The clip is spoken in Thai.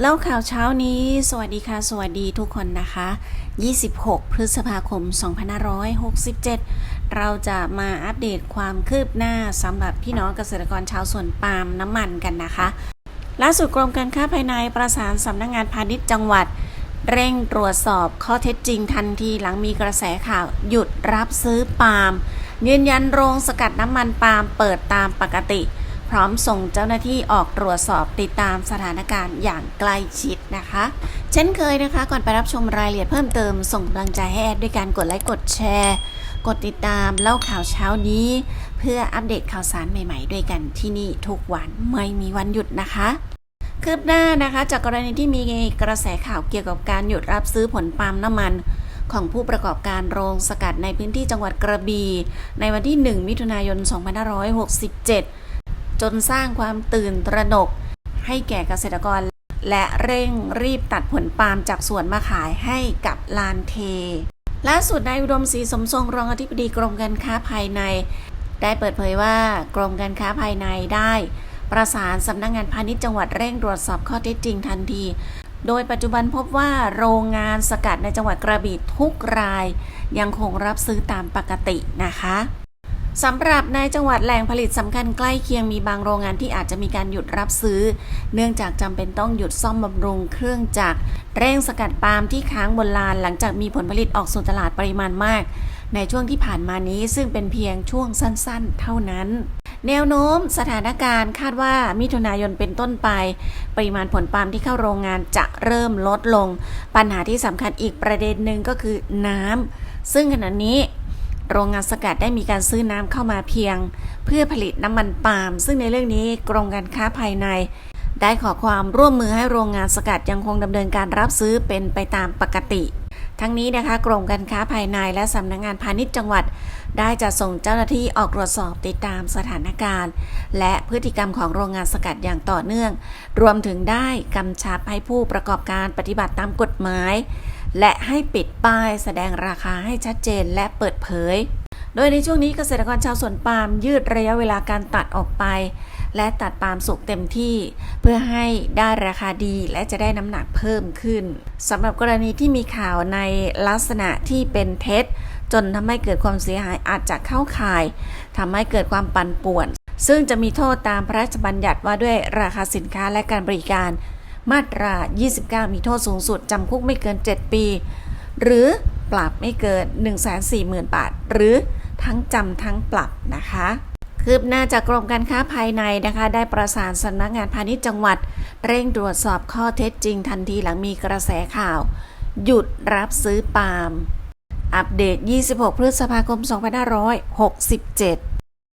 เล่าข่าวเช้านี้ สวัสดีค่ะ สวัสดีทุกคนนะคะ 26 พฤษภาคม 2567 เราจะมาอัปเดตความคืบหน้าสำหรับพี่น้องเกษตรกรชาวสวนปาล์มน้ำมันกันนะคะ ล่าสุดกรมการค้าภายในประสานสำนักงงานพาณิชย์จังหวัด เร่งตรวจสอบข้อเท็จจริงทันทีหลังมีกระแสข่าวหยุดรับซื้อปาล์มยืนยันโรงสกัดน้ำมันปาล์มเปิดตามปกติ พร้อมส่งเจ้าหน้าที่ออกตรวจสอบติดตามสถานการณ์อย่างใกล้ชิดนะคะ เช่นเคยนะคะ ก่อนไปรับชมรายละเอียดเพิ่มเติมส่งกำลังใจให้แอดด้วยการกดไลค์กดแชร์ กดติดตามเล่าข่าวเช้านี้ เพื่ออัปเดตข่าวสารใหม่ๆ ด้วยกันที่นี่ทุกวันไม่มีวันหยุดนะคะคืบหน้านะคะ จากกรณีที่มีกระแสข่าวเกี่ยวกับการหยุดรับซื้อผลปาล์มน้ำมันของผู้ประกอบการโรงสกัดในพื้นที่จังหวัดกระบี่ในวันที่ 1 มิถุนายน 2567 จนสร้างความตื่นตระหนก ให้แก่เกษตรกร และเร่งรีบตัดผลปาล์มจากสวนมาขายให้กับลานเทล่าสุดนายอุดมศรีสมทรงรองอธิบดีกรมการค้าภายใน ได้เปิดเผยว่ากรมการค้าภายในได้ ประสานสำนักงงานพาณิชย์จังหวัดเร่งตรวจสอบข้อเท็จจริงทันที โดยปัจจุบันพบว่าโรงงานสกัดในจังหวัดกระบี่ทุกราย ยังคงรับซื้อตามปกตินะคะ สำหรับในจังหวัดแหล่งผลิตสำคัญใกล้เคียงมีบางโรงงานที่อาจจะมีการหยุดรับซื้อ เนื่องจากจำเป็นต้องหยุดซ่อมบำรุงเครื่องจักรเร่งสกัดปาล์มที่ค้างบนลานหลังจากมีผลผลิตออกสู่ตลาดปริมาณมาก ในช่วงที่ผ่านมานี้ซึ่งเป็นเพียงช่วงสั้นๆ เท่านั้นแนวโน้มสถานการณ์คาดว่ามิถุนายนเป็นต้นไป ปริมาณผลปาล์มที่เข้าโรงงานจะเริ่มลดลง ปัญหาที่สำคัญอีกประเด็นหนึ่งก็คือน้ำซึ่งขณะนี้ โรงงานสกัดได้มีการซื้อน้ำเข้ามาเพียง เพื่อผลิตน้ำมันปาล์มซึ่งในเรื่องนี้กรมการค้าภายใน ได้ขอความร่วมมือให้โรงงานสกัดยังคงดำเนินการรับซื้อเป็นไปตามปกติ ทั้งนี้นะคะกรมการค้าภายในและสำนักงงานพาณิชย์จังหวัด ได้จะส่งเจ้าหน้าที่ออกตรวจสอบติดตามสถานการณ์ และพฤติกรรมของโรงงานสกัดอย่างต่อเนื่อง รวมถึงได้กำชับให้ผู้ประกอบการปฏิบัติตามกฎหมาย และให้ปิดป้ายแสดงราคาให้ชัดเจนและเปิดเผย โดยในช่วงนี้เกษตรกรชาวสวนปาล์มยืดระยะเวลาการตัดออกไป และตัดปาล์มสุกเต็มที่ เพื่อให้ได้ราคาดีและจะได้น้ำหนักเพิ่มขึ้นสำหรับกรณีที่มีข่าวในลักษณะที่เป็นเท็จ จนทำให้เกิดความเสียหายอาจจะเข้าข่ายทำให้เกิดความปั่นป่วน ซึ่งจะมีโทษตามพระราชบัญญัติว่าด้วยราคาสินค้าและการบริการ มาตรา 29 มีโทษสูงสุดจำคุกไม่เกิน 7 ปี หรือปรับไม่เกิน 140,000 บาท หรือทั้งจำทั้งปรับนะคะคืบหน้าจากกรมการค้าภายในนะคะ ได้ประสานสำนักงานพาณิชย์จังหวัด เร่งตรวจสอบข้อเท็จจริงทันทีหลังมีกระแสข่าว หยุดรับซื้อปาล์มอัปเดต 26 พฤษภาคม 2567